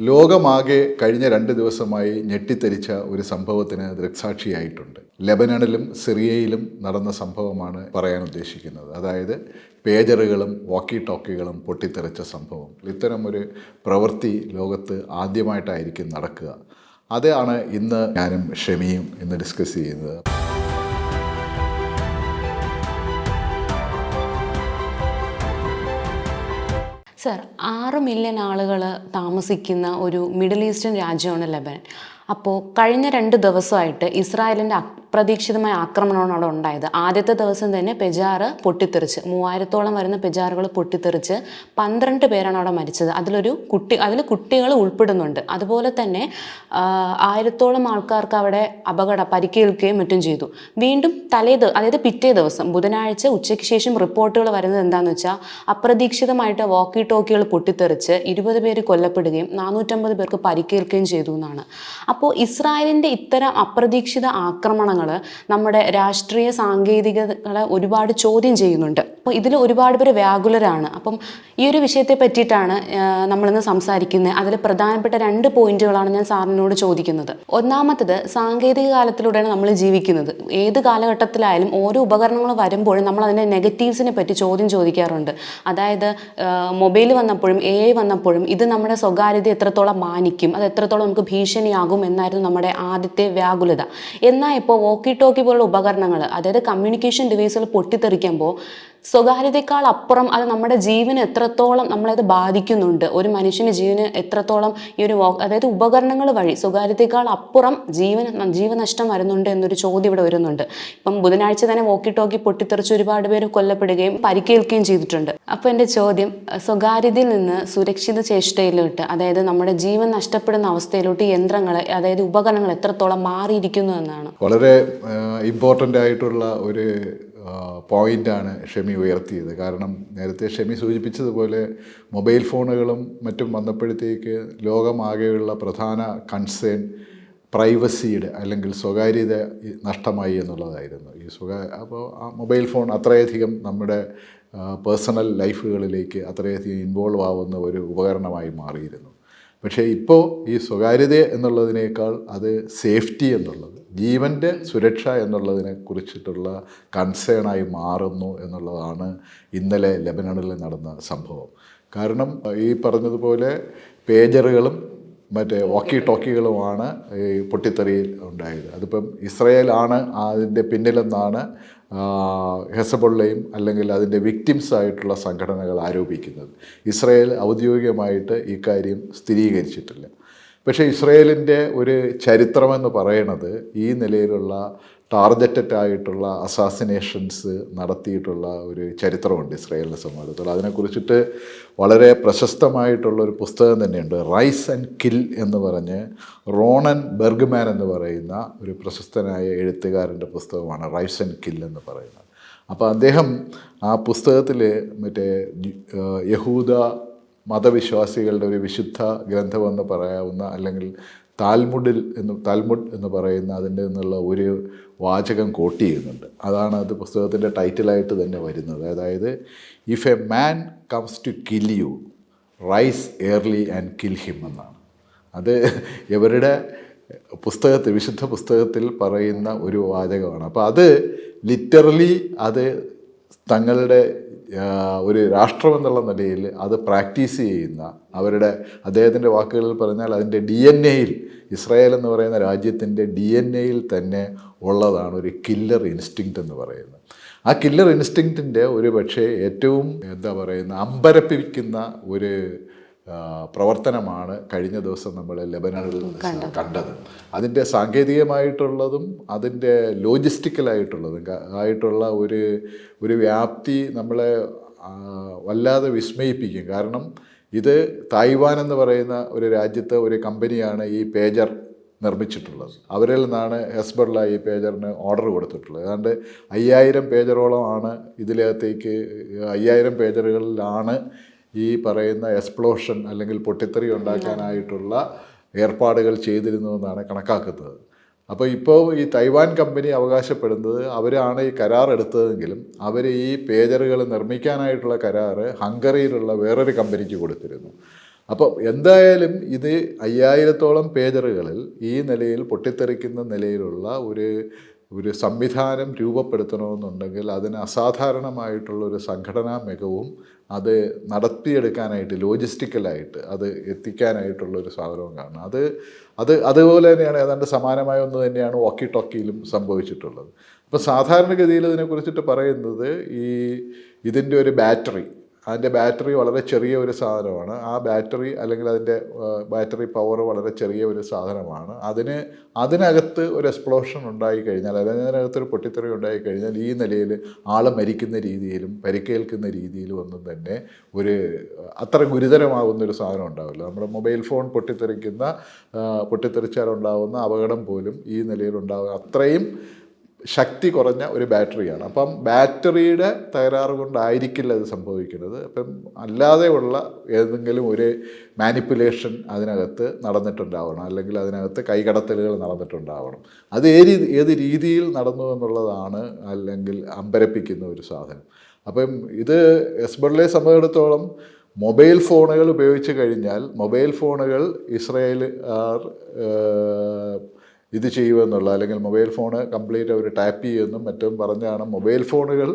ലോകമാകെ കഴിഞ്ഞ രണ്ട് ദിവസമായി ഞെട്ടിത്തെരിച്ച ഒരു സംഭവത്തിന് ദൃക്സാക്ഷിയായിട്ടുണ്ട്. ലെബനണിലും സിറിയയിലും നടന്ന സംഭവമാണ് പറയാൻ ഉദ്ദേശിക്കുന്നത്. അതായത് പേജറുകളും വാക്കി ടോക്കികളും പൊട്ടിത്തെറിച്ച സംഭവം. ഇത്തരം ഒരു പ്രവൃത്തി ലോകത്ത് ആദ്യമായിട്ടായിരിക്കും നടക്കുക. അതാണ് ഇന്ന് ഞാനും ഷെമിയും ഇന്ന് ഡിസ്കസ് ചെയ്യുന്നത്. സർ ആറ് മില്യൺ ആളുകൾ താമസിക്കുന്ന ഒരു മിഡിൽ ഈസ്റ്റേൺ രാജ്യമാണ് ലെബനൻ. അപ്പോൾ കഴിഞ്ഞ രണ്ട് ദിവസമായിട്ട് ഇസ്രായേലിന്റെ അപ്രതീക്ഷിതമായ ആക്രമണമാണ് അവിടെ ഉണ്ടായത്. ആദ്യത്തെ ദിവസം തന്നെ പെജാറ് പൊട്ടിത്തെറിച്ച് മൂവായിരത്തോളം വരുന്ന പെജാറുകൾ പൊട്ടിത്തെറിച്ച് പന്ത്രണ്ട് പേരാണ് അവിടെ മരിച്ചത്. അതിലൊരു കുട്ടി അതിൽ കുട്ടികൾ ഉൾപ്പെടുന്നുണ്ട്. അതുപോലെ തന്നെ ആയിരത്തോളം ആൾക്കാർക്ക് അവിടെ അപകട പരിക്കേൽക്കുകയും മറ്റും ചെയ്തു. വീണ്ടും തലേ അതായത് പിറ്റേ ദിവസം ബുധനാഴ്ച ഉച്ചയ്ക്ക് ശേഷം റിപ്പോർട്ടുകൾ വരുന്നത് എന്താണെന്ന് വെച്ചാൽ അപ്രതീക്ഷിതമായിട്ട് വോക്കി ടോക്കികൾ പൊട്ടിത്തെറിച്ച് ഇരുപത് പേര് കൊല്ലപ്പെടുകയും നാനൂറ്റമ്പത് പേർക്ക് പരിക്കേൽക്കുകയും ചെയ്തു എന്നാണ്. അപ്പോൾ ഇസ്രായേലിന്റെ ഇത്തരം അപ്രതീക്ഷിത ആക്രമണങ്ങൾ നമ്മുടെ രാഷ്ട്രീയ സാങ്കേതികതകളെ ഒരുപാട് ചോദ്യം ചെയ്യുന്നുണ്ട്. അപ്പോൾ ഇതിൽ ഒരുപാട് പേര് വ്യാകുലരാണ്. അപ്പം ഈ ഒരു വിഷയത്തെ പറ്റിയിട്ടാണ് നമ്മളിന്ന് സംസാരിക്കുന്നത്. അതിൽ പ്രധാനപ്പെട്ട രണ്ട് പോയിന്റുകളാണ് ഞാൻ സാറിനോട് ചോദിക്കുന്നത്. ഒന്നാമത്തത് സാങ്കേതിക കാലത്തിലൂടെയാണ് നമ്മൾ ജീവിക്കുന്നത്. ഏത് കാലഘട്ടത്തിലായാലും ഓരോ ഉപകരണങ്ങൾ വരുമ്പോഴും നമ്മൾ അതിന്റെ നെഗറ്റീവ്സിനെ പറ്റി ചോദ്യം ചോദിക്കാറുണ്ട്. അതായത് മൊബൈൽ വന്നപ്പോഴും എ വന്നപ്പോഴും ഇത് നമ്മുടെ സ്വകാര്യത എത്രത്തോളം മാനിക്കും അത് എത്രത്തോളം നമുക്ക് ഭീഷണിയാകും എന്നായിരുന്നു നമ്മുടെ ആദ്യത്തെ വ്യാകുലത. എന്നാൽ ഇപ്പോൾ വോക്കി ടോക്കി പോലുള്ള ഉപകരണങ്ങൾ അതായത് കമ്മ്യൂണിക്കേഷൻ ഡിവൈസുകൾ പൊട്ടിത്തെറിക്കുമ്പോൾ സ്വകാര്യതയേക്കാൾ അപ്പുറം അത് നമ്മുടെ ജീവന് എത്രത്തോളം നമ്മളത് ബാധിക്കുന്നുണ്ട്. ഒരു മനുഷ്യന് ജീവന് എത്രത്തോളം ഈ ഒരു അതായത് ഉപകരണങ്ങൾ വഴി സ്വകാര്യതയേക്കാൾ അപ്പുറം ജീവൻ ജീവനഷ്ടം വരുന്നുണ്ട് എന്നൊരു ചോദ്യം ഇവിടെ വരുന്നുണ്ട്. ഇപ്പം ബുധനാഴ്ച തന്നെ വോക്കി ടോക്കി പൊട്ടിത്തെറിച്ച് ഒരുപാട് പേര് കൊല്ലപ്പെടുകയും പരിക്കേൽക്കുകയും ചെയ്തിട്ടുണ്ട്. അപ്പോൾ എന്റെ ചോദ്യം സ്വകാര്യതയിൽ നിന്ന് സുരക്ഷിത ചേഷ്ടയിലോട്ട് അതായത് നമ്മുടെ ജീവൻ നഷ്ടപ്പെടുന്ന അവസ്ഥയിലോട്ട് യന്ത്രങ്ങൾ അതായത് ഉപകരണങ്ങൾ എത്രത്തോളം മാറിയിരിക്കുന്നു എന്നാണ്? വളരെ ഇമ്പോർട്ടന്റ് ആയിട്ടുള്ള ഒരു പോയിന്റാണ് ഷെമി ഉയർത്തിയത്. കാരണം നേരത്തെ ഷെമി സൂചിപ്പിച്ചതുപോലെ മൊബൈൽ ഫോണുകളും മറ്റും വന്നപ്പോഴത്തേക്ക് ലോകമാകെയുള്ള പ്രധാന കൺസേൺ പ്രൈവസിയുടെ അല്ലെങ്കിൽ സ്വകാര്യത നഷ്ടമായി എന്നുള്ളതായിരുന്നു. ഈ സ്വകാ അപ്പോൾ ആ മൊബൈൽ ഫോൺ അത്രയധികം നമ്മുടെ പേഴ്സണൽ ലൈഫുകളിലേക്ക് അത്രയധികം ഇൻവോൾവ് ആവുന്ന ഒരു ഉപകരണമായി മാറിയിരുന്നു. പക്ഷേ ഇപ്പോൾ ഈ സ്വകാര്യത എന്നുള്ളതിനേക്കാൾ അത് സേഫ്റ്റി എന്നുള്ളത് ജീവന്റെ സുരക്ഷ എന്നുള്ളതിനെ കുറിച്ചിട്ടുള്ള കൺസേണായി മാറുന്നു എന്നുള്ളതാണ് ഇന്നലെ ലെബനണിൽ നടന്ന സംഭവം. കാരണം ഈ പറഞ്ഞതുപോലെ പേജറുകളും മറ്റേ വാക്കി ടോക്കികളുമാണ് ഈ പൊട്ടിത്തെറിയിൽ ഉണ്ടായത്. അതിപ്പം ഇസ്രയേലാണ് അതിന്റെ പിന്നിലെന്നാണ് ഹെസബുള്ളയും അല്ലെങ്കിൽ അതിന്റെ വിക്ടിംസ് ആയിട്ടുള്ള സംഘടനകൾ ആരോപിക്കുന്നത്. ഇസ്രയേൽ ഔദ്യോഗികമായിട്ട് ഇക്കാര്യം സ്ഥിരീകരിച്ചിട്ടില്ല. പക്ഷേ ഇസ്രയേലിന്റെ ഒരു ചരിത്രമെന്ന് പറയണത് ഈ നിലയിലുള്ള ടാർഗറ്റഡ് ആയിട്ടുള്ള അസാസിനേഷൻസ് നടത്തിയിട്ടുള്ള ഒരു ചരിത്രമുണ്ട് ഇസ്രയേലിനെ സംബന്ധിച്ചിടത്തോളം. അതിനെക്കുറിച്ചിട്ട് വളരെ പ്രശസ്തമായിട്ടുള്ള ഒരു പുസ്തകം തന്നെയുണ്ട്. റൈസ് ആൻഡ് കിൽ എന്ന് പറഞ്ഞ് റോണൻ ബെർഗ്മാൻ എന്ന് പറയുന്ന ഒരു പ്രശസ്തനായ എഴുത്തുകാരന്റെ പുസ്തകമാണ് റൈസ് ആൻഡ് കിൽ എന്ന് പറയുന്നത്. അപ്പോൾ അദ്ദേഹം ആ പുസ്തകത്തിൽ മറ്റേ യഹൂദ മതവിശ്വാസികളുടെ ഒരു വിശുദ്ധ ഗ്രന്ഥമെന്ന് പറയാവുന്ന അല്ലെങ്കിൽ താൽമുഡിൽ എന്ന് താൽമുഡ് എന്ന് പറയുന്ന അതിന്റെ നിന്നുള്ള ഒരു വാചകം കോട്ട് ചെയ്യുന്നുണ്ട്. അതാണ് അത് പുസ്തകത്തിന്റെ ടൈറ്റിലായിട്ട് തന്നെ വരുന്നത്. അതായത് if a man comes to kill you rise early and kill him എന്നാണ്. അത് ഇവരുടെ പുസ്തകത്തിൽ വിശുദ്ധ പുസ്തകത്തിൽ പറയുന്ന ഒരു വാചകമാണ്. അപ്പോൾ അത് ലിറ്ററലി അത് തങ്ങളുടെ ആ, രാഷ്ട്രം എന്നുള്ള നിലയിൽ അത് പ്രാക്ടീസ് ചെയ്യുന്ന അവരുടെ അദ്ദേഹത്തിന്റെ വാക്കുകളിൽ പറഞ്ഞാൽ അതിന്റെ ഡി എൻ എയിൽ ഇസ്രായേൽ എന്ന് പറയുന്ന രാജ്യത്തിന്റെ ഡി എൻ എയിൽ തന്നെ ഉള്ളതാണ് ഒരു കില്ലർ ഇൻസ്റ്റിങ്ക്റ്റ് എന്ന് പറയുന്നത്. ആ കില്ലർ ഇൻസ്റ്റിങ്ക്റ്റിന്റെ ഒരു പക്ഷേ ഏറ്റവും എന്താ പറയുന്ന അമ്പരപ്പിക്കുന്ന ഒരു പ്രവർത്തനമാണ് കഴിഞ്ഞ ദിവസം നമ്മൾ ലെബനണിൽ കണ്ടത്. അതിന്റെ സാങ്കേതികമായിട്ടുള്ളതും അതിന്റെ ലോജിസ്റ്റിക്കലായിട്ടുള്ളതും ആയിട്ടുള്ള ഒരു ഒരു വ്യാപ്തി നമ്മളെ വല്ലാതെ വിസ്മയിപ്പിക്കും. കാരണം ഇത് തായ്വാൻ എന്ന് പറയുന്ന ഒരു രാജ്യത്തെ ഒരു കമ്പനിയാണ് ഈ പേജർ നിർമ്മിച്ചിട്ടുള്ളത്. അവരിൽ നിന്നാണ് ഹെസ്ബർല ഈ പേജറിന് ഓർഡർ കൊടുത്തിട്ടുള്ളത്. ഏതാണ്ട് അയ്യായിരം പേജറോളമാണ് ഇതിലകത്തേക്ക് അയ്യായിരം പേജറുകളിലാണ് ഈ പറയുന്ന എക്സ്പ്ലോഷൻ അല്ലെങ്കിൽ പൊട്ടിത്തെറി ഉണ്ടാക്കാനായിട്ടുള്ള ഏർപ്പാടുകൾ ചെയ്തിരുന്നു എന്നാണ് കണക്കാക്കുന്നത്. അപ്പോൾ ഇപ്പോൾ ഈ തൈവാൻ കമ്പനി അവകാശപ്പെടുന്നത് അവരാണ് ഈ കരാർ എടുത്തതെങ്കിലും അവർ ഈ പേജറുകൾ നിർമ്മിക്കാനായിട്ടുള്ള കരാർ ഹംഗറിയിലുള്ള വേറൊരു കമ്പനിക്ക് കൊടുത്തിരുന്നു. അപ്പോൾ എന്തായാലും ഇത് അയ്യായിരത്തോളം പേജറുകളിൽ ഈ നിലയിൽ പൊട്ടിത്തെറിക്കുന്ന നിലയിലുള്ള ഒരു ഒരു സംവിധാനം രൂപപ്പെടുത്തണമെന്നുണ്ടെങ്കിൽ അതിന് അസാധാരണമായിട്ടുള്ള ഒരു സംഘടനാ മികവും അത് നടത്തിയെടുക്കാനായിട്ട് ലോജിസ്റ്റിക്കലായിട്ട് അത് എത്തിക്കാനായിട്ടുള്ള ഒരു സാധനവും കാണണം. അത് അത് അതുപോലെ തന്നെയാണ് ഏതാണ്ട് സമാനമായ ഒന്ന് തന്നെയാണ് വക്കി ടോക്കിയിലും സംഭവിച്ചിട്ടുള്ളത്. അപ്പോൾ സാധാരണഗതിയിൽ ഇതിനെക്കുറിച്ചിട്ട് പറയുന്നത് ഈ ഇതിന്റെ ഒരു ബാറ്ററി അതിന്റെ ബാറ്ററി വളരെ ചെറിയ ഒരു സാധനമാണ്. ആ ബാറ്ററി അല്ലെങ്കിൽ അതിന്റെ ബാറ്ററി പവർ വളരെ ചെറിയ ഒരു സാധനമാണ്. അതിന് അതിനകത്ത് ഒരു എക്സ്പ്ലോഷൻ ഉണ്ടായി കഴിഞ്ഞാൽ അല്ലെങ്കിൽ അതിനകത്ത് ഒരു പൊട്ടിത്തെറി ഉണ്ടായി കഴിഞ്ഞാൽ ഈ നിലയിൽ ആൾ മരിക്കുന്ന രീതിയിലും പരിക്കേൽക്കുന്ന രീതിയിലും ഒന്നും തന്നെ ഒരു അത്ര ഗുരുതരമാകുന്ന ഒരു സാധനം ഉണ്ടാവില്ല. നമ്മുടെ മൊബൈൽ ഫോൺ പൊട്ടിത്തെറിക്കുന്ന പൊട്ടിത്തെറിച്ചാലുണ്ടാവുന്ന അപകടം പോലും ഈ നിലയിൽ ഉണ്ടാകുക അത്രയും ശക്തി കുറഞ്ഞ ഒരു ബാറ്ററിയാണ്. അപ്പം ബാറ്ററിയുടെ തകരാറ് കൊണ്ടായിരിക്കില്ല അത് സംഭവിക്കുന്നത്. അപ്പം അല്ലാതെയുള്ള ഏതെങ്കിലും ഒരു മാനിപ്പുലേഷൻ അതിനകത്ത് നടന്നിട്ടുണ്ടാവണം. അല്ലെങ്കിൽ അതിനകത്ത് കൈകടത്തലുകൾ നടന്നിട്ടുണ്ടാവണം. അത് ഏത് ഏത് രീതിയിൽ നടന്നു എന്നുള്ളതാണ് അല്ലെങ്കിൽ അമ്പരപ്പിക്കുന്ന ഒരു സാധനം. അപ്പം ഇത് എസ്ബർലെ സംബന്ധിച്ചിടത്തോളം മൊബൈൽ ഫോണുകൾ ഉപയോഗിച്ച് കഴിഞ്ഞാൽ മൊബൈൽ ഫോണുകൾ ഇസ്രയേൽ ഇത് ചെയ്യുമെന്നുള്ള അല്ലെങ്കിൽ മൊബൈൽ ഫോണ് കംപ്ലീറ്റ് അവർ ടാപ്പ് ചെയ്യുമെന്നും മറ്റും പറഞ്ഞാണ് മൊബൈൽ ഫോണുകൾ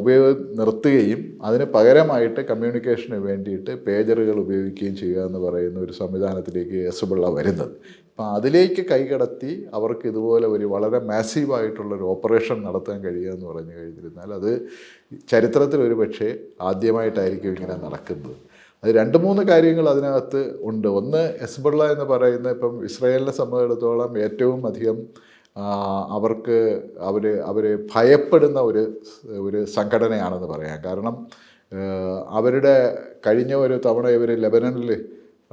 ഉപയോഗം നിർത്തുകയും അതിന് പകരമായിട്ട് കമ്മ്യൂണിക്കേഷന് വേണ്ടിയിട്ട് പേജറുകൾ ഉപയോഗിക്കുകയും ചെയ്യുക എന്ന് പറയുന്ന ഒരു സംവിധാനത്തിലേക്ക് എസബിള വരുന്നത്. അപ്പം അതിലേക്ക് കൈകടത്തി അവർക്ക് ഇതുപോലെ ഒരു വളരെ മാസീവായിട്ടുള്ളൊരു ഓപ്പറേഷൻ നടത്താൻ കഴിയുക എന്ന് പറഞ്ഞു കഴിഞ്ഞിരുന്നാൽ അത് ചരിത്രത്തിൽ ഒരു പക്ഷേ ആദ്യമായിട്ടായിരിക്കും ഇങ്ങനെ നടക്കുന്നത്. അത് രണ്ട് മൂന്ന് കാര്യങ്ങൾ അതിനകത്ത് ഉണ്ട്. ഒന്ന് എസ്ബുള്ള എന്ന് പറയുന്ന ഇപ്പം ഇസ്രായേലിനെ സംബന്ധിച്ചിടത്തോളം ഏറ്റവും അധികം അവർക്ക് അവർ അവർ ഭയപ്പെടുന്ന ഒരു ഒരു സംഘടനയാണെന്ന് പറയാം. കാരണം അവരുടെ കഴിഞ്ഞ ഒരു തവണ ഇവർ ലെബനനിൽ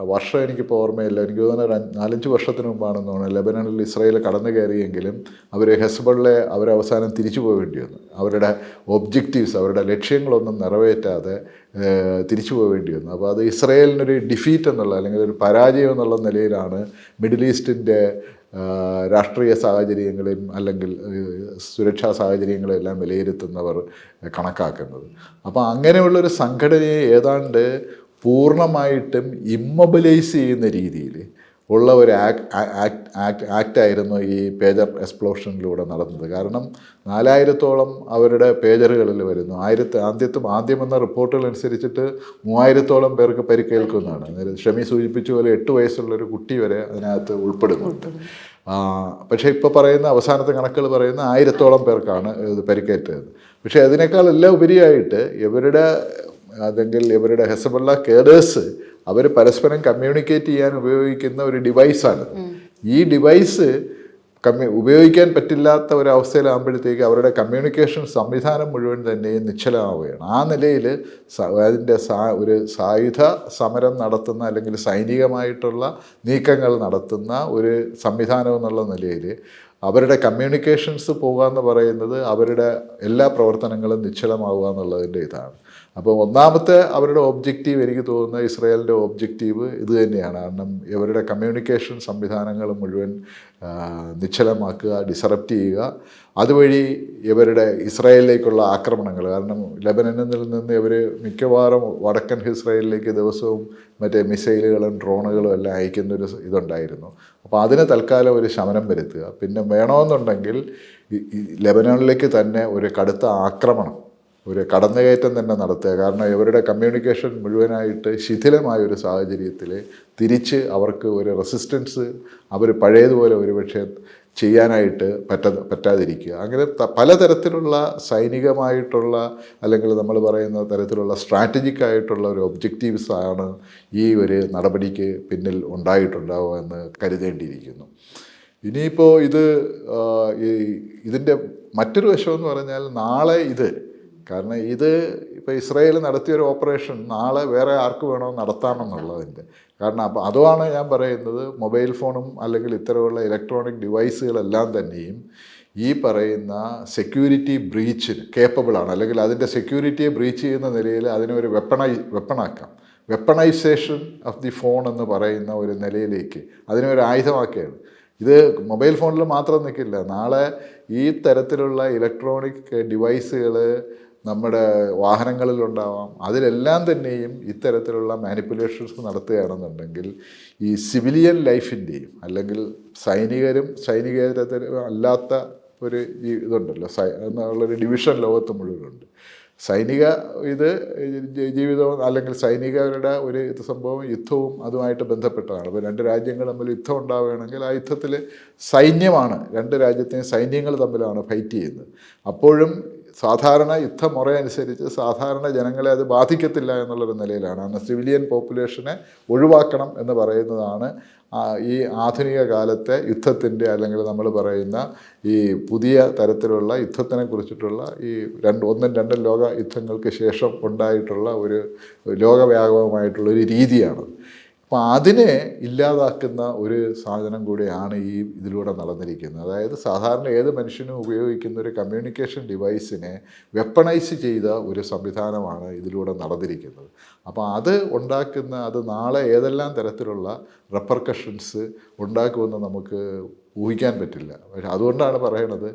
വർഷം എനിക്കിപ്പോൾ ഓർമ്മയില്ല. എനിക്ക് തോന്നുന്നു ഒരു നാലഞ്ച് വർഷത്തിന് മുമ്പാണെന്ന് തോന്നുന്നു ലെബനനിൽ ഇസ്രായേൽ കടന്നു കയറിയെങ്കിലും അവർ ഹെസ്ബളിലെ അവരവസാനം തിരിച്ചു പോകേണ്ടി വന്നു. അവരുടെ ഒബ്ജക്റ്റീവ്സ് അവരുടെ ലക്ഷ്യങ്ങളൊന്നും നിറവേറ്റാതെ തിരിച്ചു പോകേണ്ടി വന്നു. അപ്പോൾ അത് ഇസ്രായേലിനൊരു ഡിഫീറ്റ് എന്നുള്ള അല്ലെങ്കിൽ ഒരു പരാജയം എന്നുള്ള നിലയിലാണ് മിഡിൽ ഈസ്റ്റിന്റെ രാഷ്ട്രീയ സാഹചര്യങ്ങളെയും അല്ലെങ്കിൽ സുരക്ഷാ സാഹചര്യങ്ങളെല്ലാം വിലയിരുത്തുന്നവർ കണക്കാക്കുന്നത്. അപ്പോൾ അങ്ങനെയുള്ളൊരു സംഘടനയെ ഏതാണ്ട് പൂർണമായിട്ടും ഇമ്മൊബിലൈസ് ചെയ്യുന്ന രീതിയിൽ ഉള്ള ഒരു ആക്ട് ആക്ട് ആയിരുന്നു ഈ പേജർ എക്സ്പ്ലോഷനിലൂടെ നടന്നത്. കാരണം നാലായിരത്തോളം അവരുടെ പേജറുകളിൽ വരുന്നു. ആയിരത്തി ആദ്യത്തും ആദ്യം എന്ന റിപ്പോർട്ടുകൾ അനുസരിച്ചിട്ട് മൂവായിരത്തോളം പേർക്ക് പരിക്കേൽക്കുന്നതാണ്. ഷമി സൂചിപ്പിച്ച പോലെ എട്ട് വയസ്സുള്ള ഒരു കുട്ടി വരെ അതിനകത്ത് ഉൾപ്പെടുന്നുണ്ട്. പക്ഷേ ഇപ്പോൾ പറയുന്ന അവസാനത്തെ കണക്കുകൾ പറയുന്ന ആയിരത്തോളം പേർക്കാണ് ഇത് പരിക്കേറ്റത്. പക്ഷേ അതിനേക്കാൾ എല്ലാം ഉപരിയായിട്ട് ഇവരുടെ അല്ലെങ്കിൽ ഇവരുടെ ഹെസബുള്ള കേഡേഴ്സ് അവർ പരസ്പരം കമ്മ്യൂണിക്കേറ്റ് ചെയ്യാൻ ഉപയോഗിക്കുന്ന ഒരു ഡിവൈസാണ് ഈ ഡിവൈസ് കമ്മ്യൂ ഉപയോഗിക്കാൻ പറ്റില്ലാത്ത ഒരവസ്ഥയിലാകുമ്പോഴത്തേക്ക് അവരുടെ കമ്മ്യൂണിക്കേഷൻ സംവിധാനം മുഴുവൻ തന്നെയും നിശ്ചലമാവുകയാണ്. ആ നിലയിൽ അതിന്റെ സാ ഒരു സായുധ സമരം നടത്തുന്ന അല്ലെങ്കിൽ സൈനികമായിട്ടുള്ള നീക്കങ്ങൾ നടത്തുന്ന ഒരു സംവിധാനം എന്നുള്ള നിലയിൽ അവരുടെ കമ്മ്യൂണിക്കേഷൻസ് പോകുക എന്ന് പറയുന്നത് അവരുടെ എല്ലാ പ്രവർത്തനങ്ങളും നിശ്ചലമാവുക എന്നുള്ളതിന്റെ ഇതാണ്. അപ്പോൾ ഒന്നാമത്തെ അവരുടെ ഒബ്ജക്റ്റീവ് എനിക്ക് തോന്നുന്നത് ഇസ്രയേലിന്റെ ഒബ്ജക്റ്റീവ് ഇത് തന്നെയാണ്. കാരണം ഇവരുടെ കമ്മ്യൂണിക്കേഷൻ സംവിധാനങ്ങൾ മുഴുവൻ നിശ്ചലമാക്കുക ഡിസറപ്റ്റ് ചെയ്യുക. അതുവഴി ഇവരുടെ ഇസ്രായേലിലേക്കുള്ള ആക്രമണങ്ങൾ കാരണം ലെബനനിൽ നിന്ന് ഇവർ മിക്കവാറും വടക്കൻ ഇസ്രായേലിലേക്ക് ദിവസവും മറ്റേ മിസൈലുകളും ഡ്രോണുകളും എല്ലാം അയക്കുന്ന ഒരു ഇതുണ്ടായിരുന്നു. അപ്പോൾ അതിന് തൽക്കാലം ഒരു ശമനം വരുത്തുക. പിന്നെ വേണമെന്നുണ്ടെങ്കിൽ ലെബനനിലേക്ക് തന്നെ ഒരു കടുത്ത ആക്രമണം ഒരു കടന്നുകയറ്റം തന്നെ നടത്തുക. കാരണം ഇവരുടെ കമ്മ്യൂണിക്കേഷൻ മുഴുവനായിട്ട് ശിഥിലമായ ഒരു സാഹചര്യത്തിൽ തിരിച്ച് അവർക്ക് ഒരു റെസിസ്റ്റൻസ് അവർ പഴയതുപോലെ ഒരുപക്ഷെ ചെയ്യാനായിട്ട് പറ്റ പറ്റാതിരിക്കുക. അങ്ങനെ പലതരത്തിലുള്ള സൈനികമായിട്ടുള്ള അല്ലെങ്കിൽ നമ്മൾ പറയുന്ന തരത്തിലുള്ള സ്ട്രാറ്റജിക് ആയിട്ടുള്ള ഒരു ഒബ്ജക്റ്റീവ്സ് ആണ് ഈ ഒരു നടപടിക്ക് പിന്നിൽ ഉണ്ടായിട്ടുണ്ടാവുക എന്ന് കരുതേണ്ടിയിരിക്കുന്നു. ഇനിയിപ്പോൾ ഇത് ഇതിന്റെ മറ്റൊരു വശമെന്ന് പറഞ്ഞാൽ നാളെ ഇത് കാരണം ഇത് ഇപ്പോൾ ഇസ്രയേൽ നടത്തിയൊരു ഓപ്പറേഷൻ നാളെ വേറെ ആർക്ക് വേണോ നടത്താമെന്നുള്ളതിന്റെ. കാരണം അപ്പം അതുമാണ് ഞാൻ പറയുന്നത് മൊബൈൽ ഫോണും അല്ലെങ്കിൽ ഇത്തരമുള്ള ഇലക്ട്രോണിക് ഡിവൈസുകളെല്ലാം തന്നെയും ഈ പറയുന്ന സെക്യൂരിറ്റി ബ്രീച്ചിന് കേപ്പബിളാണ് അല്ലെങ്കിൽ അതിന്റെ സെക്യൂരിറ്റിയെ ബ്രീച്ച് ചെയ്യുന്ന നിലയിൽ അതിനെ ഒരു വെപ്പണൈ വെപ്പണാക്കാം. വെപ്പണൈസേഷൻ ഓഫ് ദി ഫോൺ എന്ന് പറയുന്ന ഒരു നിലയിലേക്ക് അതിനെ ഒരു ആയുധമാക്കുകയാണ് ഇത് മൊബൈൽ ഫോണിൽ മാത്രം നിൽക്കില്ല. നാളെ ഈ തരത്തിലുള്ള ഇലക്ട്രോണിക് ഡിവൈസുകൾ നമ്മുടെ വാഹനങ്ങളിലുണ്ടാവാം. അതിലെല്ലാം തന്നെയും ഇത്തരത്തിലുള്ള മാനിപ്പുലേഷൻസ് നടത്തുകയാണെന്നുണ്ടെങ്കിൽ ഈ സിവിലിയൻ ലൈഫിന്റെയും അല്ലെങ്കിൽ സൈനികരും സൈനികേതരും അല്ലാത്ത ഒരു ഇതുണ്ടല്ലോ. സൈ എന്നുള്ളൊരു ഡിവിഷൻ ലോകത്ത് മുഴുവനുണ്ട്. സൈനിക ഇത് ജീവിതവും അല്ലെങ്കിൽ സൈനികരുടെ ഒരു സംഭവം യുദ്ധവും അതുമായിട്ട് ബന്ധപ്പെട്ടതാണ്. അപ്പോൾ രണ്ട് രാജ്യങ്ങൾ തമ്മിൽ യുദ്ധം ഉണ്ടാവുകയാണെങ്കിൽ ആ യുദ്ധത്തിൽ സൈന്യമാണ് രണ്ട് രാജ്യത്തെയും സൈന്യങ്ങൾ തമ്മിലാണ് ഫൈറ്റ് ചെയ്യുന്നത്. അപ്പോഴും സാധാരണ യുദ്ധമുറ അനുസരിച്ച് സാധാരണ ജനങ്ങളെ അത് ബാധിക്കത്തില്ല എന്നുള്ളൊരു നിലയിലാണ്. അന്ന് സിവിലിയൻ പോപ്പുലേഷനെ ഒഴിവാക്കണം എന്ന് പറയുന്നതാണ് ഈ ആധുനിക കാലത്തെ യുദ്ധത്തിന്റെ അല്ലെങ്കിൽ നമ്മൾ പറയുന്ന ഈ പുതിയ തരത്തിലുള്ള യുദ്ധത്തിനെ കുറിച്ചിട്ടുള്ള ഈ രണ്ട് ഒന്നും രണ്ടും ലോക യുദ്ധങ്ങൾക്ക് ശേഷം ഉണ്ടായിട്ടുള്ള ഒരു ലോകവ്യാപകമായിട്ടുള്ള ഒരു രീതിയാണ് അപ്പോൾ അതിനെ ഇല്ലാതാക്കുന്ന ഒരു സാധനം കൂടിയാണ് ഈ ഇതിലൂടെ നടന്നിരിക്കുന്നത്. അതായത് സാധാരണ ഏത് മനുഷ്യനും ഉപയോഗിക്കുന്ന ഒരു കമ്മ്യൂണിക്കേഷൻ ഡിവൈസിനെ വെപ്പണൈസ് ചെയ്ത ഒരു സംവിധാനമാണ് ഇതിലൂടെ നടന്നിരിക്കുന്നത്. അപ്പോൾ അത് ഉണ്ടാക്കുന്ന അത് നാളെ ഏതെല്ലാം തരത്തിലുള്ള റെപ്പർക്കഷൻസ് ഉണ്ടാക്കുമെന്ന് നമുക്ക് ഊഹിക്കാൻ പറ്റില്ല. പക്ഷെ അതുകൊണ്ടാണ് പറയണത്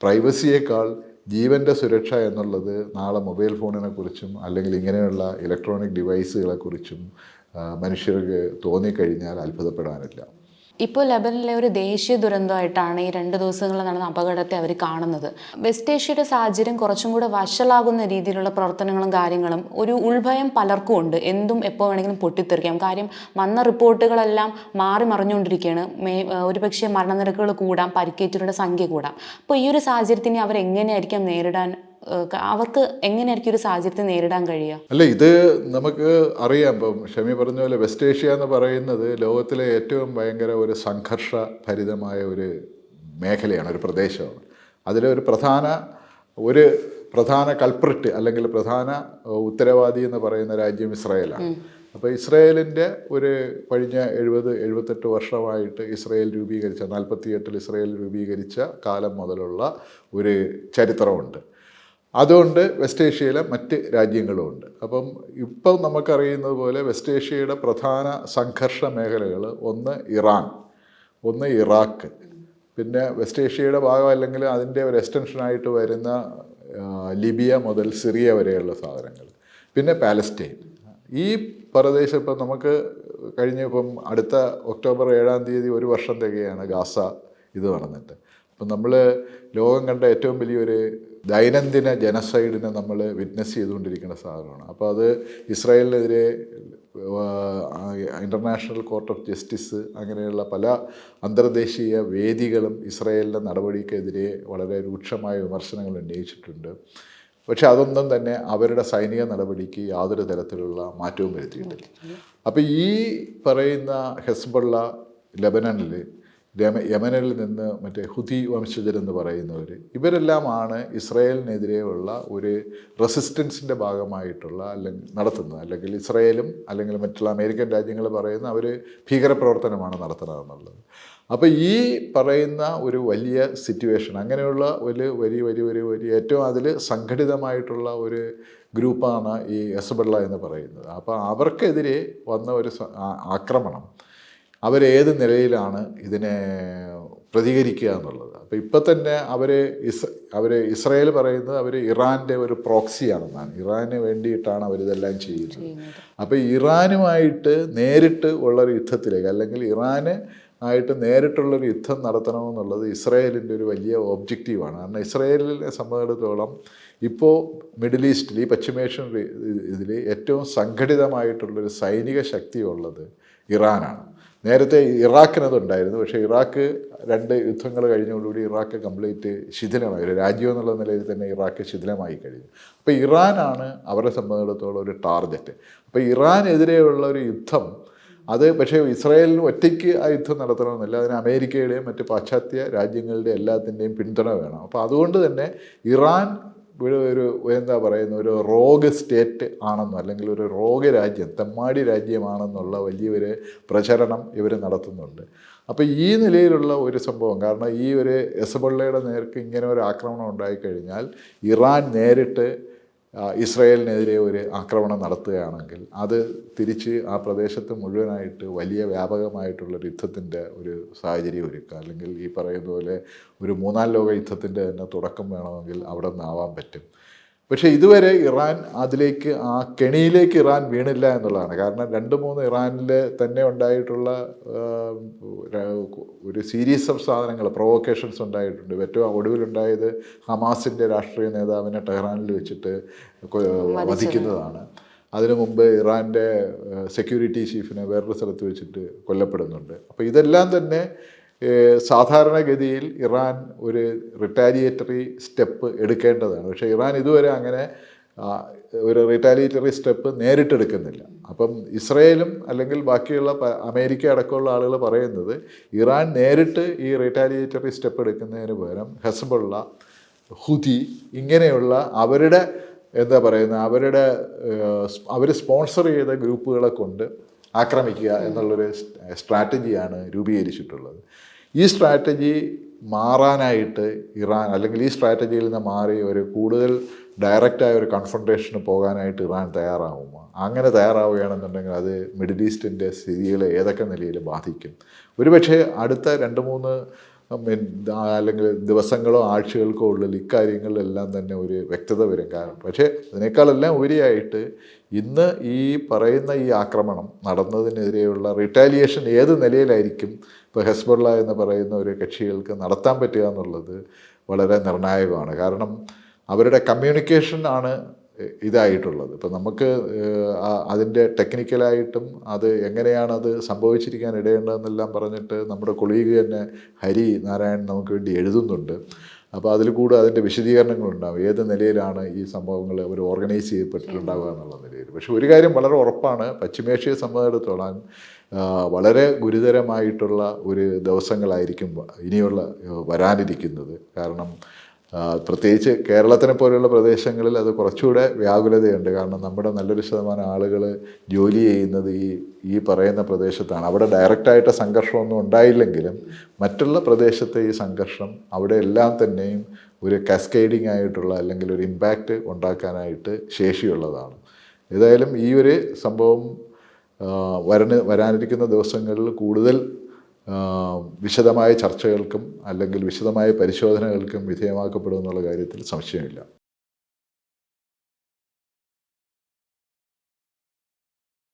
പ്രൈവസിയേക്കാൾ ജീവന്റെ സുരക്ഷ എന്നുള്ളത് നാളെ മൊബൈൽ ഫോണിനെക്കുറിച്ചും അല്ലെങ്കിൽ ഇങ്ങനെയുള്ള ഇലക്ട്രോണിക് ഡിവൈസുകളെ കുറിച്ചും ആ, മനുഷ്യർക്ക് തോന്നിക്കഴിഞ്ഞാൽ അത്ഭുതപ്പെടാനില്ല. ഇപ്പോൾ ലബനിലെ ഒരു ദേശീയ ദുരന്തമായിട്ടാണ് ഈ രണ്ട് ദിവസങ്ങൾ നടന്ന അപകടത്തെ അവർ കാണുന്നത്. വെസ്റ്റ് ഏഷ്യയുടെ സാഹചര്യം കുറച്ചും കൂടെ വഷളാകുന്ന രീതിയിലുള്ള പ്രവർത്തനങ്ങളും കാര്യങ്ങളും ഒരു ഉൾഭയം പലർക്കും ഉണ്ട്. എന്തും എപ്പോൾ വേണമെങ്കിലും പൊട്ടിത്തെറിക്കാം. കാര്യം വന്ന റിപ്പോർട്ടുകളെല്ലാം മാറി മറിഞ്ഞുകൊണ്ടിരിക്കുകയാണ്. മേ ഒരുപക്ഷെ മരണനിരക്കുകൾ കൂടാം പരിക്കേറ്റവരുടെ സംഖ്യ കൂടാം. അപ്പോൾ ഈ ഒരു സാഹചര്യത്തിനെ അവർ എങ്ങനെയായിരിക്കാം നേരിടാൻ അവർക്ക് എങ്ങനെയായിരിക്കും ഒരു സാഹചര്യത്തെ നേരിടാൻ കഴിയുക? അല്ല ഇത് നമുക്ക് അറിയാം. ഇപ്പം ഷമി പറഞ്ഞ പോലെ വെസ്റ്റ് ഏഷ്യ എന്ന് പറയുന്നത് ലോകത്തിലെ ഏറ്റവും ഭയങ്കര ഒരു സംഘർഷ ഭരിതമായ ഒരു മേഖലയാണ് ഒരു പ്രദേശമാണ്. അതിലെ ഒരു പ്രധാന ഒരു പ്രധാന കൾപ്രിറ്റ് അല്ലെങ്കിൽ പ്രധാന ഉത്തരവാദി എന്ന് പറയുന്ന രാജ്യം ഇസ്രായേലാണ്. അപ്പോൾ ഇസ്രായേലിന്റെ ഒരു കഴിഞ്ഞ എഴുപത് എഴുപത്തെട്ട് വർഷമായിട്ട് ഇസ്രായേൽ രൂപീകരിച്ച നാൽപ്പത്തിയെട്ടിൽ ഇസ്രായേൽ രൂപീകരിച്ച കാലം മുതലുള്ള ഒരു ചരിത്രമുണ്ട്. അതുകൊണ്ട് വെസ്റ്റ് ഏഷ്യയിലെ മറ്റ് രാജ്യങ്ങളുമുണ്ട് അപ്പം ഇപ്പം നമുക്കറിയുന്നത് പോലെ വെസ്റ്റ് ഏഷ്യയുടെ പ്രധാന സംഘർഷ മേഖലകൾ ഒന്ന് ഇറാൻ ഒന്ന് ഇറാഖ്. പിന്നെ വെസ്റ്റ് ഏഷ്യയുടെ ഭാഗം അല്ലെങ്കിൽ അതിന്റെ ഒരു എക്സ്റ്റൻഷനായിട്ട് വരുന്ന ലിബിയ മുതൽ സിറിയ വരെയുള്ള സാധനങ്ങൾ പിന്നെ പാലസ്റ്റൈൻ. ഈ പ്രദേശം ഇപ്പം നമുക്ക് കഴിഞ്ഞ ഇപ്പം അടുത്ത ഒക്ടോബർ ഏഴാം തീയതി ഒരു വർഷം തികയാണ് ഗാസ ഇത് നടന്നിട്ട്. അപ്പം നമ്മൾ ലോകം കണ്ട ഏറ്റവും വലിയൊരു ദൈനംദിന ജനസൈഡിനെ നമ്മൾ വിറ്റ്നസ് ചെയ്തുകൊണ്ടിരിക്കുന്ന സാധനമാണ്. അപ്പോൾ അത് ഇസ്രായേലിനെതിരെ ഇന്റർനാഷണൽ കോർട്ട് ഓഫ് ജസ്റ്റിസ് അങ്ങനെയുള്ള പല അന്തർദേശീയ വേദികളും ഇസ്രായേലിന്റെ നടപടിക്കെതിരെ വളരെ രൂക്ഷമായ വിമർശനങ്ങൾ ഉന്നയിച്ചിട്ടുണ്ട്. പക്ഷെ അതൊന്നും തന്നെ അവരുടെ സൈനിക നടപടിക്ക് യാതൊരു തരത്തിലുള്ള മാറ്റവും വരുത്തിയിട്ടില്ല. അപ്പോൾ ഈ പറയുന്ന ഹെസ്ബള്ള ലെബനനിൽ യമ യമനിൽ നിന്ന് മറ്റേ ഹുദി വംശജരെന്ന് പറയുന്നവർ ഇവരെല്ലാമാണ് ഇസ്രായേലിനെതിരെയുള്ള ഒരു റെസിസ്റ്റൻസിന്റെ ഭാഗമായിട്ടുള്ള അല്ലെങ്കിൽ നടത്തുന്നത്. അല്ലെങ്കിൽ ഇസ്രായേലും അല്ലെങ്കിൽ മറ്റുള്ള അമേരിക്കൻ രാജ്യങ്ങൾ പറയുന്ന അവർ ഭീകരപ്രവർത്തനമാണ് നടത്തുന്നതെന്നുള്ളത്. അപ്പോൾ ഈ പറയുന്ന ഒരു വലിയ സിറ്റുവേഷൻ അങ്ങനെയുള്ള ഒരു വലിയ വലിയ ഒരു വലിയ ഏറ്റവും അതിൽ സംഘടിതമായിട്ടുള്ള ഒരു ഗ്രൂപ്പാണ് ഈ എസബള്ള എന്ന് പറയുന്നത്. അപ്പോൾ അവർക്കെതിരെ വന്ന ഒരു ആക്രമണം അവരേത് നിലയിലാണ് ഇതിനെ പ്രതികരിക്കുക എന്നുള്ളത്? അപ്പോൾ ഇപ്പം തന്നെ അവർ ഇസ് അവർ ഇസ്രായേൽ പറയുന്നത് അവർ ഇറാന്റെ ഒരു പ്രോക്സിയാണെന്നാണ്. ഇറാന് വേണ്ടിയിട്ടാണ് അവരിതെല്ലാം ചെയ്യുന്നത്. അപ്പോൾ ഇറാനുമായിട്ട് നേരിട്ട് ഉള്ളൊരു യുദ്ധത്തിലേക്ക് അല്ലെങ്കിൽ ഇറാന് ആയിട്ട് നേരിട്ടുള്ളൊരു യുദ്ധം നടത്തണമെന്നുള്ളത് ഇസ്രായേലിന്റെ ഒരു വലിയ ഒബ്ജക്റ്റീവാണ്. കാരണം ഇസ്രായേലിനെ സംബന്ധിച്ചിടത്തോളം ഇപ്പോൾ മിഡിൽ ഈസ്റ്റിൽ ഈ പശ്ചിമേഷ്യൻ ഇതിൽ ഏറ്റവും സംഘടിതമായിട്ടുള്ളൊരു സൈനിക ശക്തി ഉള്ളത് ഇറാനാണ്. നേരത്തെ ഇറാഖിനതുണ്ടായിരുന്നു. പക്ഷേ ഇറാഖ് രണ്ട് യുദ്ധങ്ങൾ കഴിഞ്ഞതോടുകൂടി ഇറാഖ് കംപ്ലീറ്റ് ശിഥിലമായി. ഒരു രാജ്യം എന്നുള്ള നിലയിൽ തന്നെ ഇറാഖ് ശിഥിലമായി കഴിഞ്ഞു. അപ്പോൾ ഇറാനാണ് അവരെ സംബന്ധിച്ചിടത്തോളം ഒരു ടാർഗറ്റ്. അപ്പോൾ ഇറാനെതിരെയുള്ള ഒരു യുദ്ധം അത് പക്ഷേ ഇസ്രായേലിന് ഒറ്റയ്ക്ക് ആ യുദ്ധം നടത്തണമെന്നില്ല. അതിന് അമേരിക്കയുടെയും മറ്റ് പാശ്ചാത്യ രാജ്യങ്ങളുടെയും എല്ലാത്തിന്റെയും പിന്തുണ വേണം. അപ്പോൾ അതുകൊണ്ട് തന്നെ ഇറാൻ ഒരു ഒരു എന്താ പറയുന്ന ഒരു റോഗ് സ്റ്റേറ്റ് ആണെന്നോ അല്ലെങ്കിൽ ഒരു റോഗ് രാജ്യം തെമ്മാടി രാജ്യമാണെന്നുള്ള വലിയൊരു പ്രചരണം ഇവർ നടത്തുന്നുണ്ട്. അപ്പോൾ ഈ നിലയിലുള്ള ഒരു സംഭവം കാരണം ഈ ഒരു എസബള്ളയുടെ നേർക്ക് ഇങ്ങനെ ഒരു ആക്രമണം ഉണ്ടായിക്കഴിഞ്ഞാൽ ഇറാൻ നേരിട്ട് ഇസ്രായേലിനെതിരെ ഒരു ആക്രമണം നടത്തുകയാണെങ്കിൽ അത് തിരിച്ച് ആ പ്രദേശത്ത് മുഴുവനായിട്ട് വലിയ വ്യാപകമായിട്ടുള്ള യുദ്ധത്തിന്റെ ഒരു സാഹചര്യം ഒരുക്കുക. അല്ലെങ്കിൽ ഈ പറയുന്ന പോലെ ഒരു മൂന്നാം ലോക യുദ്ധത്തിന്റെ തന്നെ തുടക്കം വേണമെങ്കിൽ അവിടെ നിന്നാവാൻ പറ്റും. പക്ഷേ ഇതുവരെ ഇറാൻ അതിലേക്ക് ആ കെണിയിലേക്ക് ഇറാൻ വീണില്ല എന്നുള്ളതാണ്. കാരണം രണ്ട് മൂന്ന് ഇറാനിൽ തന്നെ ഉണ്ടായിട്ടുള്ള ഒരു സീരീസ് ഓഫ് സാധനങ്ങൾ പ്രൊവോക്കേഷൻസ് ഉണ്ടായിട്ടുണ്ട്. ഏറ്റവും ഒടുവിലുണ്ടായത് ഹമാസിന്റെ രാഷ്ട്രീയ നേതാവിനെ ടെഹ്റാനിൽ വെച്ചിട്ട് വധിക്കുന്നതാണ്. അതിനു മുമ്പ് ഇറാന്റെ സെക്യൂരിറ്റി ചീഫിനെ വേറൊരു സ്ഥലത്ത് വെച്ചിട്ട് കൊല്ലപ്പെടുന്നുണ്ട്. അപ്പോൾ ഇതെല്ലാം തന്നെ സാധാരണഗതിയിൽ ഇറാൻ ഒരു റിട്ടാലിയേറ്ററി സ്റ്റെപ്പ് എടുക്കേണ്ടതാണ്. പക്ഷേ ഇറാൻ ഇതുവരെ അങ്ങനെ ഒരു റിട്ടാലിയേറ്ററി സ്റ്റെപ്പ് നേരിട്ടെടുക്കുന്നില്ല. അപ്പം ഇസ്രയേലും അല്ലെങ്കിൽ ബാക്കിയുള്ള അമേരിക്ക അടക്കമുള്ള ആളുകൾ പറയുന്നത് ഇറാൻ നേരിട്ട് ഈ റിട്ടാലിയേറ്ററി സ്റ്റെപ്പ് എടുക്കുന്നതിന് പകരം ഹെസ്ബുള്ള ഹുതി ഇങ്ങനെയുള്ള അവരുടെ എന്താ പറയുന്നത് അവരുടെ അവർ സ്പോൺസർ ചെയ്ത ഗ്രൂപ്പുകളെ കൊണ്ട് ആക്രമിക്കുക എന്നുള്ളൊരു സ്ട്രാറ്റജിയാണ് രൂപീകരിച്ചിട്ടുള്ളത്. ഈ സ്ട്രാറ്റജി മാറാനായിട്ട് ഇറാൻ അല്ലെങ്കിൽ ഈ സ്ട്രാറ്റജിയിൽ നിന്ന് മാറി ഒരു കൂടുതൽ ഡയറക്റ്റായ ഒരു കൺഫ്രണ്ടേഷന് പോകാനായിട്ട് ഇറാൻ തയ്യാറാവുമോ അങ്ങനെ തയ്യാറാവുകയാണെന്നുണ്ടെങ്കിൽ അത് മിഡിൽ ഈസ്റ്റിന്റെ സ്ഥിതികളെ ഏതൊക്കെ നിലയിൽ ബാധിക്കും? ഒരുപക്ഷെ അടുത്ത രണ്ട് മൂന്ന് അല്ലെങ്കിൽ ദിവസങ്ങളോ ആഴ്ചകൾക്കോ ഉള്ളിൽ ഇക്കാര്യങ്ങളിലെല്ലാം തന്നെ ഒരു വ്യക്തത വരും കാരണം. പക്ഷേ അതിനേക്കാളെല്ലാം ഉപരിയായിട്ട് ഇന്ന് ഈ പറയുന്ന ഈ ആക്രമണം നടന്നതിനെതിരെയുള്ള റിട്ടാലിയേഷൻ ഏത് നിലയിലായിരിക്കും ഇപ്പോൾ ഹെസ്ബുള്ള എന്ന് പറയുന്ന ഒരു കക്ഷികൾക്ക് നടത്താൻ പറ്റുക എന്നുള്ളത് വളരെ നിർണായകമാണ്. കാരണം അവരുടെ കമ്മ്യൂണിക്കേഷൻ ആണ് ഇതായിട്ടുള്ളത്. ഇപ്പം നമുക്ക് അതിന്റെ ടെക്നിക്കലായിട്ടും അത് എങ്ങനെയാണത് സംഭവിച്ചിരിക്കാൻ ഇടയേണ്ടതെന്നെല്ലാം പറഞ്ഞിട്ട് നമ്മുടെ കൊളീഗ് തന്നെ ഹരി നാരായണൻ നമുക്ക് വേണ്ടി എഴുതുന്നുണ്ട്. അപ്പോൾ അതിൽ കൂടെ അതിന്റെ വിശദീകരണങ്ങളുണ്ടാവും. ഏത് നിലയിലാണ് ഈ സംഭവങ്ങൾ അവർ ഓർഗനൈസ് ചെയ്യപ്പെട്ടിട്ടുണ്ടാവുക എന്നുള്ള നിലയിൽ. പക്ഷെ ഒരു കാര്യം വളരെ ഉറപ്പാണ്. പശ്ചിമേഷ്യയെ സംബന്ധിച്ചിടത്തോളം വളരെ ഗുരുതരമായിട്ടുള്ള ഒരു ദിവസങ്ങളായിരിക്കും ഇനിയുള്ള വരാനിരിക്കുന്നത്. കാരണം പ്രത്യേകിച്ച് കേരളത്തിനെ പോലെയുള്ള പ്രദേശങ്ങളിൽ അത് കുറച്ചുകൂടെ വ്യാകുലതയുണ്ട്. കാരണം നമ്മുടെ നല്ലൊരു ശതമാനം ആളുകൾ ജോലി ചെയ്യുന്നത് ഈ ഈ പറയുന്ന പ്രദേശത്താണ്. അവിടെ ഡയറക്റ്റായിട്ട് സംഘർഷമൊന്നും ഉണ്ടായില്ലെങ്കിലും മറ്റുള്ള പ്രദേശത്തെ ഈ സംഘർഷം അവിടെ എല്ലാം തന്നെയും ഒരു കാസ്കേഡിംഗ് ആയിട്ടുള്ള അല്ലെങ്കിൽ ഒരു ഇമ്പാക്റ്റ് ഉണ്ടാക്കാനായിട്ട് ശേഷിയുള്ളതാണ്. ഏതായാലും ഈ ഒരു സംഭവം വരണ വരന് വരാനിരിക്കുന്ന ദിവസങ്ങളിൽ കൂടുതൽ വിശദമായ ചർച്ചകൾക്കും അല്ലെങ്കിൽ വിശദമായ പരിശോധനകൾക്കും വിധേയമാക്കപ്പെടുമെന്നുള്ള കാര്യത്തിൽ സംശയമില്ല.